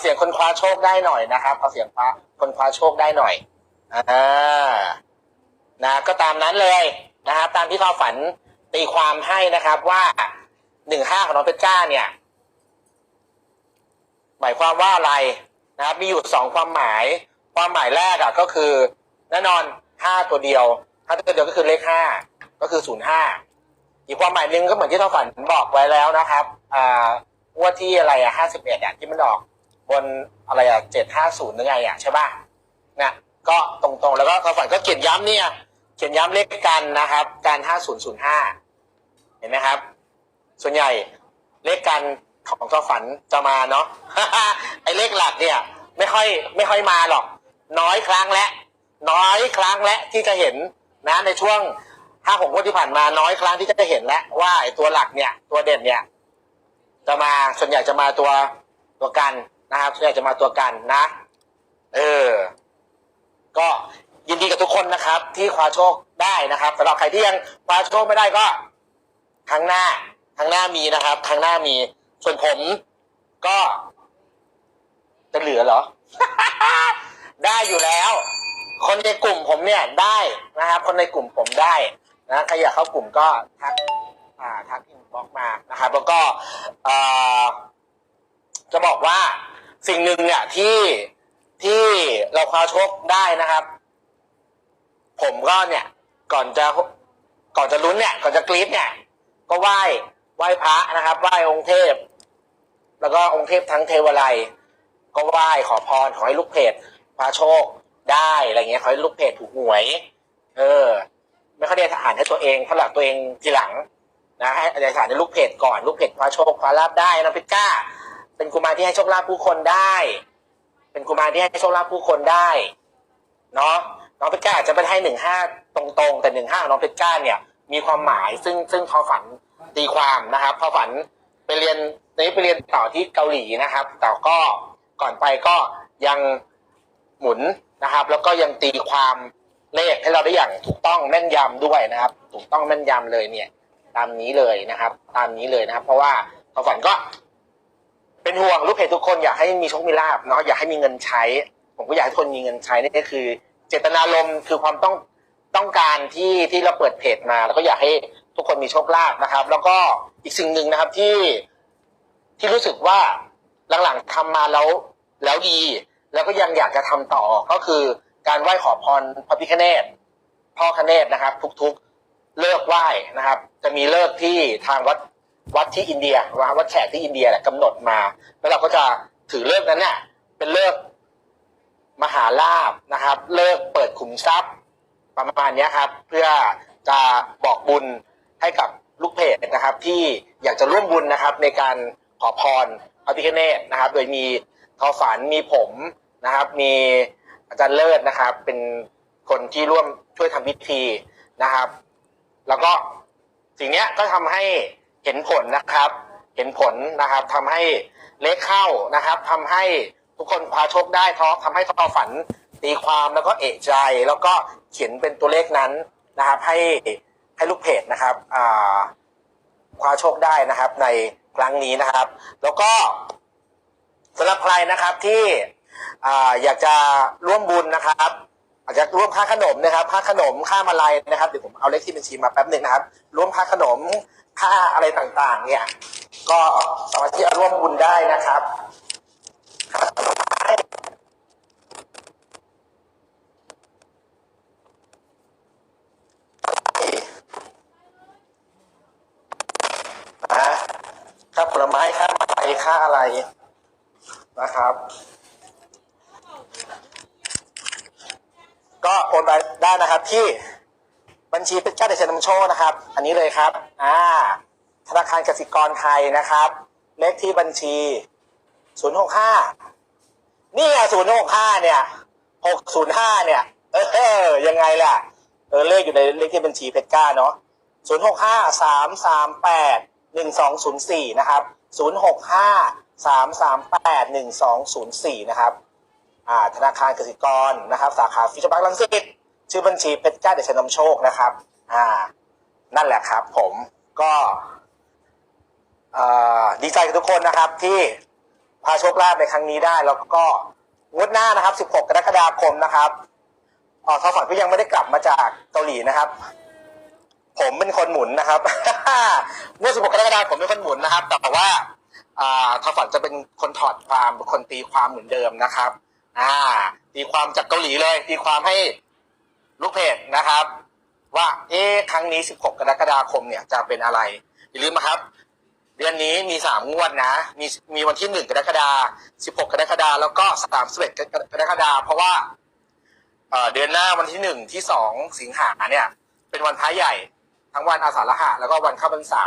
เสียงคนคว้าโชคได้หน่อยนะครับขอเสียงคว้าคนคว้าโชคได้หน่อยอ่านะก็ตามนั้นเลยนะครับตามที่เขาฝันตีความให้นะครับว่าหนึ่งห้าของน้องเพชรจ้าเนี่ย หมายความว่าอะไรนะครับมีอยู่สองความหมาย ความหมายแรกอะก็คือ แน่นอนห้าตัวเดียวห้าตัวเดียวก็คือเลขห้าก็คือศูนย์ห้าอีกความหมายหนึ่งก็เหมือนที่ทอฝันบอกไว้แล้วนะครับอ่างวดที่อะไรอะห้าสิบเอ็ดอะที่มันออก บนอะไรอะเจ็ดห้าศูนย์หรือไงอะใช่ป่ะเนี่ยก็ตรงๆ แล้วก็ทอฝันก็เขียนย้ำเนี่ย เขียนย้ำเลขกันนะครับ การห้าศูนย์ศูนย์ห้าเห็นไหมครับ ส่วนใหญ่เลขกันของทอฝันจะมาเนาะไอเลขหลักเนี่ย ไม่ค่อยไม่ค่อยมาหรอก น้อยครั้งและ น้อยครั้งและที่จะเห็นนะในช่วงห้าหกงวดที่ผ่านมาน้อยครั้งที่จะเห็นแล้วว่าไอตัวหลักเนี่ย ตัวเด่นเนี่ย จะมาส่วนใหญ่จะมาตัวตัวกัน นะครับส่วนใหญ่จะมาตัวกันนะ เออ ก็ยินดีกับทุกคนนะครับ ที่คว้าโชคได้นะครับสำหรับใครที่ยังคว้าโชคไม่ได้ก็ครั้งหน้าครั้งหน้ามีนะครับครั้งหน้ามี ส่วนผมก็ จะเหลือเหรอ ได้อยู่แล้ว คนในกลุ่มผมเนี่ยได้นะครับคนในกลุ่มผมได้นะใครอยากเข้ากลุ่มก็ทักอ่าทักอินบ็อกมานะครับแล้วก็เอ่อจะบอกว่า สิ่งหนึ่งเนี่ยที่ที่เราคว้าโชคได้นะครับ ผมก็เนี่ย ก่อนจะก่อนจะลุ้นเนี่ย ก่อนจะกรี๊ดเนี่ย ก็ไหว้ไหว้พระนะครับไหว้องค์เทพ แล้วก็องค์เทพทั้งเทวไลยก็ไหว้ขอพรขอให้ลูกเพจพาโชคได้อะไรเงี้ยขอให้ลูกเพจถูกหวย เออ ไม่ค่อยได้อ่านให้ตัวเองเท่าไหร่ตัวเองทีหลังนะให้อธิษฐานในลูกเพจก่อนลูกเพจคว้าโชคคว้าลาบได้นะพิก้า เป็นกุมารที่ให้โชคลาภผู้คนได้ เป็นกุมารที่ให้โชคลาภผู้คนได้เนาะน้องเพชรก้าอาจจะไม่ให้หนึ่งห้าตรงๆ แต่หนึ่งห้าของน้องเพชรก้าเนี่ย มีความหมายซึ่งซึ่งทอฝันตีความนะครับทอฝันไปเรียนนี้ไปเรียนต่อที่เกาหลีนะครับ แต่ก็ก่อนไปก็ยังหมุนนะครับ แล้วก็ยังตีความเลขให้เราได้อย่างถูกต้องแม่นยำด้วยนะครับ ถูกต้องแม่นยำเลยเนี่ย ตามนี้เลยนะครับ ตามนี้เลยนะครับ เพราะว่าความฝันก็ เป็นห่วงลูกเพจทุกคนอยากให้มีโชคมีลาบเนาะอยากให้มีเงินใช้ ผมก็อยากให้ทุกคนมีเงินใช้นี่ก็คือ เจตนารมณ์คือความต้องต้องการที่ที่เราเปิดเพจมา แล้วก็อยากให้ทุกคนมีโชคลาภนะครับ แล้วก็อีกสิ่งหนึ่งนะครับที่ที่รู้สึกว่าหลังๆทำมาแล้วแล้วดี แล้วก็ยังอยากจะทำต่อก็คือการไหว้ขอพรพระพิฆเนศพ่อคเนศนะครับ ทุกๆเลิกไหว้นะครับ จะมีเลิกที่ทางวัด วัดที่อินเดียวัดแขกที่อินเดียแหละกำหนดมา แล้วเราก็จะถือเลิกนั้นเนี่ยเป็นเลิกมหาลาบนะครับ เลิกเปิดขุมทรัพย์ประมาณนี้ครับ เพื่อจะบอกบุญให้กับลูกเพจนะครับ ที่อยากจะร่วมบุญนะครับ ในการขอพรพระพิฆเนศนะครับ โดยมีทอฝันมีผมนะครับ มีอาจารย์เลิศนะครับ เป็นคนที่ร่วมช่วยทำพิธีนะครับ แล้วก็สิ่งนี้ก็ทำให้ เห็นผลนะครับ เห็นผลนะครับทำให้เลขเข้านะครับทำให้ทุกคนคว้าโชคได้ท้อทำให้ทอฝันตีความแล้วก็เอะใจ แล้วก็เขียนเป็นตัวเลขนั้นนะครับ ให้ให้ลูกเพจนะครับอ่าคว้าโชคได้นะครับ ในครั้งนี้นะครับ แล้วก็สำหรับใครนะครับที่อ่าอยากจะร่วมบุญนะครับอาจจะร่วมค่าขนมนะครับค่าขนมค่ามาลัยนะครับเดี๋ยวผมเอาเลขที่บัญชีมาแป๊บหนึ่งนะครับร่วมค่าขนม ค่าอะไรต่างๆ เนี่ย ก็สามารถที่จะร่วมบุญได้นะครับนะค่าผลไม้ค่าไฟค่าอะไรนะครับ ก็โอนไปได้นะครับที่ บัญชีเพชรจ้าเดชนำโชคนะครับ อันนี้เลยครับ อ่า ธนาคารกสิกรไทยนะครับ เลขที่บัญชี 065 นี่ไง065 เนี่ย 605 เนี่ย เออ ยังไงล่ะ เออ เลขอยู่ในเลขที่บัญชีเพชรก้าเนาะ 065 338 1204 นะครับ 065 338 1204 นะครับ อ่า ธนาคารกสิกรนะครับ สาขาฟิชเชอร์พาร์คลังสิต ชื่อบัญชีเพชรจ้าเดชนำโชคนะครับ อ่า นั่นแหละครับ ผมก็ดีใจกับทุกคนนะครับ ที่พาโชคลาภในครั้งนี้ได้ แล้วก็งวดหน้านะครับ 16 กรกฎาคมนะครับอ่อทอฝันก็ยังไม่ได้กลับมาจากเกาหลีนะครับ ผมเป็นคนหมุนนะครับงวด16 กรกฎาคมผมเป็นคนหมุนนะครับ แต่ว่าทอฝันจะเป็นคนถอดความเป็นคนตีความเหมือนเดิมนะครับ อ่า ตีความจากเกาหลีเลย ตีความให้ ลูกเพจนะครับ ว่าเอ๊ะครั้งนี้ 16 กรกฎาคมเนี่ยจะเป็นอะไร อย่าลืมนะครับ เดือนนี้มีสามงวดนะ มีมีวันที่หนึ่งกรกฎาสิบหกกรกฎาคมแล้วก็สามสิบเอ็ดกรกฎาคมเพราะว่าเดือนหน้าวันที่หนึ่งที่สองสิงหาเนี่ย เป็นวันพระใหญ่ทั้งวันอาสาฬหะแล้วก็วันเข้าพรรษา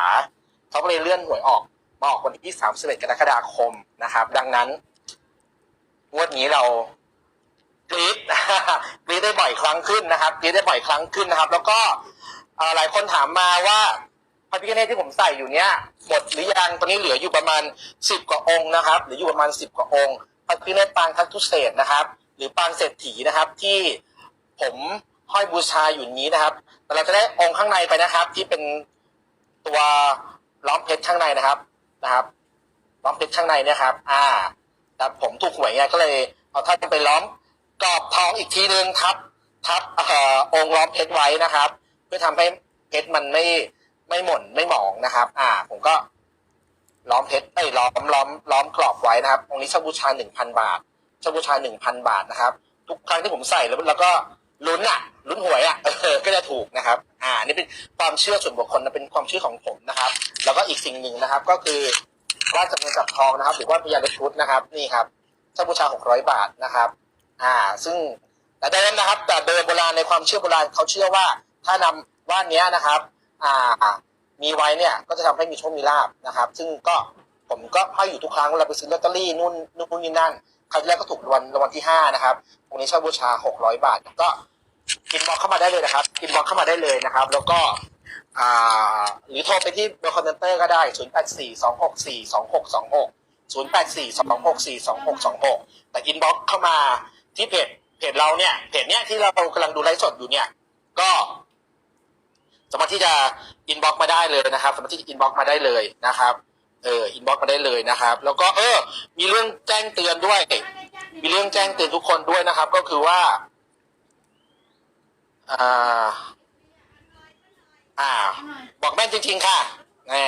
เขาก็เลยเลื่อนหวยออกมาออกวันที่สามสิบเอ็ดกรกฎาคมนะครับ ดังนั้นงวดนี้เรา กรีดกรีดได้บ่อยครั้งขึ้นนะครับกรีดได้บ่อยครั้งขึ้นนะครับ แล้วก็หลายคนถามมาว่าพระพิฆเนศที่ผมใส่อยู่เนี้ยหมดหรือยังตอนนี้เหลืออยู่ประมาณสิบกว่าองค์นะครับหลืออยู่ประมาณสิบกว่าองค์พระพิฆเนศปางทัตทุเศษนะครับ หรือปางเศรษฐีนะครับที่ผมห้อยบูชาอยู่นี้นะครับแต่เราจะได้องค์ข้างในไปนะครับ ที่เป็นตัวล้อมเพชรข้างในนะครับนะครับล้อมเพชรข้างในเนะครับ อ่าแต่ผมถูกหวยไงก็เลยเอาท่านไปล้อม กรอบทองอีกทีนึงทับทับเอ่อองค์ล้อมเพชรไว้นะครับ เพื่อทำให้เพชรมันไม่ไม่หม่นไม่หมองนะครับ อ่า ผมก็ล้อมเพชรเอ้ล้อมล้อมล้อมกรอบไว้นะครับองค์นี้เช่าบูชาหนึ่งพันบาทเช่าบูชาหนึ่งพันบาทนะครับ ทุกครั้งที่ผมใส่แล้วแล้วก็ลุ้นอะลุ้นหวยอะเออก็จะถูกนะครับ อ่า นี่เป็นความเชื่อส่วนบุคคลนะเป็นความเชื่อของผมนะครับ แล้วก็อีกสิ่งหนึ่งนะครับ ก็คือราชเงินกับทองนะครับ หรือว่าพญาเดชุดนะครับ นี่ครับเช่าบูชาหกร้อยบาทนะครับ อ่า ซึ่งแต่เดิมนะครับ แต่เดิมโบราณในความเชื่อโบราณเขาเชื่อว่า ถ้านำว่านนี้นะครับ อ่า มีไว้เนี่ยก็จะทำให้มีโชคมีลาบนะครับ ซึ่งก็ผมก็ให้อยู่ทุกครั้งเวลาไปซื้อลอตเตอรี่นู่นนู่นนี่นั่นคราวที่แล้วก็ถูกรางวัลรางวัลที่ห้านะครับตรงนี้เช่าบูชาหกร้อยบาท ก็อินบ็อกเข้ามาได้เลยนะครับอินบ็อกเข้ามาได้เลยนะครับ แล้วก็อ่าหรือโทรไปที่เบอร์คอนเทนเตอร์ก็ได้ศูนย์แปดสี่สองหกสี่สองหกสองหกศูนย์แปดสี่สองหกสี่สองหกสองหกแต่อินบ็อกเข้ามา ที่เพจเพจเราเนี่ยเพจเนี้ยที่เรากำลังดูไลฟ์สดอยู่เนี่ย ก็สามารถที่จะอินบ็อกมาได้เลยนะครับ สามารถที่จะอินบ็อกมาได้เลยนะครับเอออินบ็อกมาได้เลยนะครับ แล้วก็เออ มีเรื่องแจ้งเตือนด้วย มีเรื่องแจ้งเตือนทุกคนด้วยนะครับ ก็คือว่าอ่าอ่า บอกแม่นจริง ๆ ค่ะแน่